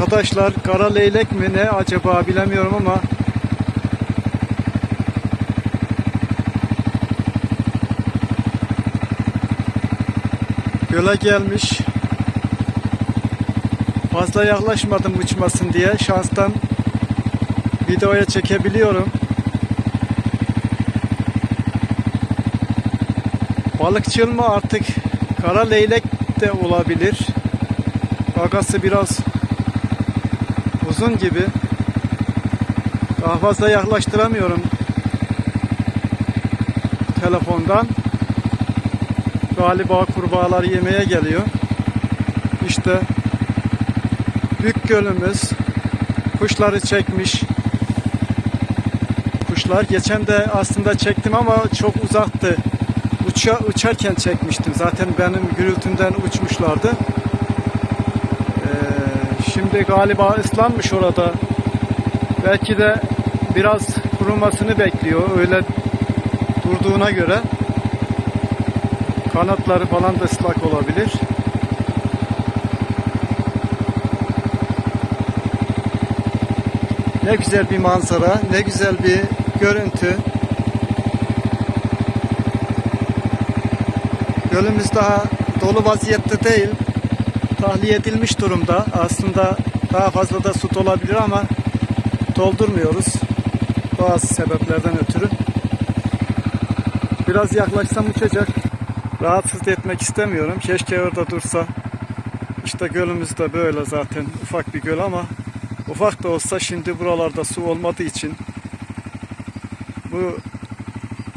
Arkadaşlar kara leylek mi ne acaba bilemiyorum ama Göle gelmiş. Fazla yaklaşmadım uçmasın diye. Şanstan videoya çekebiliyorum. Balıkçıl mı artık kara leylek de olabilir. Gagası biraz uzun gibi. Daha fazla yaklaştıramıyorum telefondan. Galiba kurbağalar yemeye geliyor. İşte Büyük Gölümüz kuşları çekmiş. Kuşlar geçen de aslında çektim ama çok uzaktı. Uça, uçarken çekmiştim. Zaten benim gürültümden uçmuşlardı. Şimdi galiba ıslanmış orada. Belki de biraz kurumasını bekliyor. Öyle durduğuna göre. Kanatları falan da ıslak olabilir. Ne güzel bir manzara, ne güzel bir görüntü. Gölümüz daha dolu vaziyette değil. Tahliye edilmiş durumda. Aslında daha fazla da su olabilir ama doldurmuyoruz. Bazı sebeplerden ötürü. Biraz yaklaşsam uçacak. Rahatsız etmek istemiyorum. Keşke orada dursa. İşte gölümüz de böyle zaten ufak bir göl ama ufak da olsa şimdi buralarda su olmadığı için bu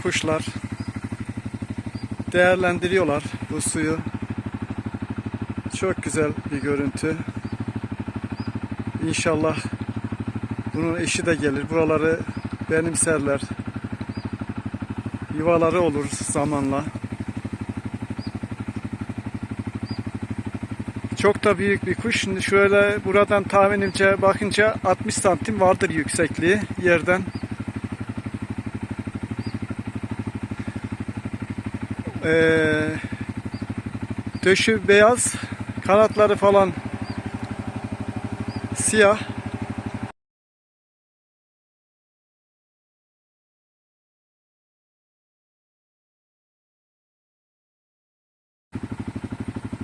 kuşlar değerlendiriyorlar bu suyu. Çok güzel bir görüntü. İnşallah bunun eşi de gelir. Buraları benimserler. Yuvaları olur zamanla. Çok da büyük bir kuş. Şimdi şöyle buradan tahminimce bakınca 60 santim vardır yüksekliği yerden. Ee, döşü beyaz, kanatları falan siyah.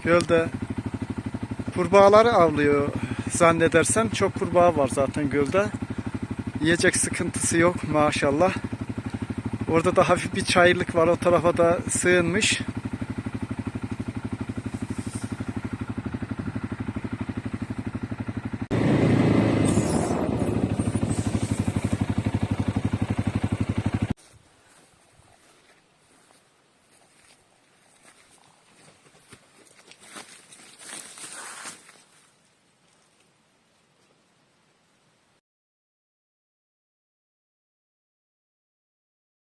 Gölde kurbağaları avlıyor zannedersem. Çok kurbağa var zaten gölde. Yiyecek sıkıntısı yok maşallah. Orada da hafif bir çayırlık var. O tarafa da sığınmış.